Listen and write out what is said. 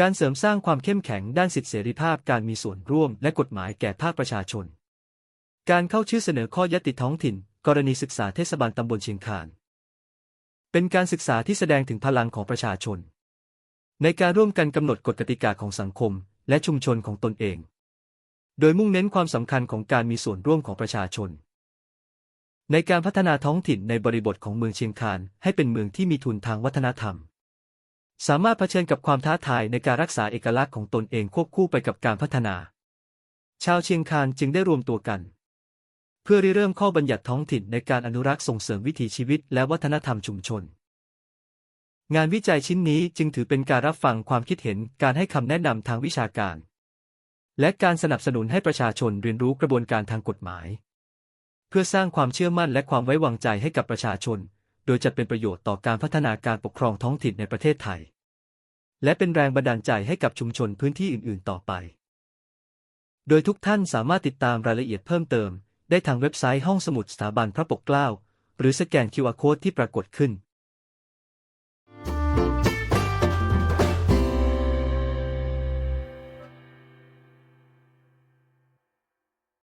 การเสริมสร้างความเข้มแข็งด้านสิทธิเสรีภาพการมีส่วนร่วมและกฎหมายแก่ภาคประชาชน การเข้าชื่อเสนอข้อยติท้องถิ่น กรณีศึกษาเทศบาลตำบลเชียงคาน เป็นการศึกษาที่แสดงถึงพลังของประชาชน ในการร่วมกันกำหนดกฎกติกาของสังคม และชุมชนของตนเอง โดยมุ่งเน้นความสำคัญของการมีส่วนร่วมของประชาชน ในการพัฒนาท้องถิ่นในบริบทของเมืองเชียงคานให้เป็นเมืองที่มีทุนทางวัฒนธรรม สามารถเผชิญกับความท้าทายในการรักษาเอกลักษณ์ของตนเองควบคู่ไปกับการพัฒนา ชาวเชียงคานจึงได้รวมตัวกัน เพื่อริเริ่มข้อบัญญัติท้องถิ่นในการอนุรักษ์ส่งเสริมวิถีชีวิตและวัฒนธรรมชุมชน งานวิจัยชิ้นนี้จึงถือเป็นการรับฟังความคิดเห็นการให้คำแนะนำทางวิชาการ และการสนับสนุนให้ประชาชนเรียนรู้กระบวนการทางกฎหมาย เพื่อสร้างความเชื่อมั่นและความไว้วางใจให้กับประชาชน โดยจะเป็นประโยชน์ต่อการพัฒนาการปกครองท้องถิ่นในประเทศไทย และเป็นแรงบันดาลใจให้กับชุมชนพื้นที่อื่น ๆ ต่อไป โดยทุกท่านสามารถติดตามรายละเอียดเพิ่มเติม ได้ทางเว็บไซต์ห้องสมุดสถาบันพระปกเกล้า หรือสแกน QR Code ที่ปรากฏขึ้น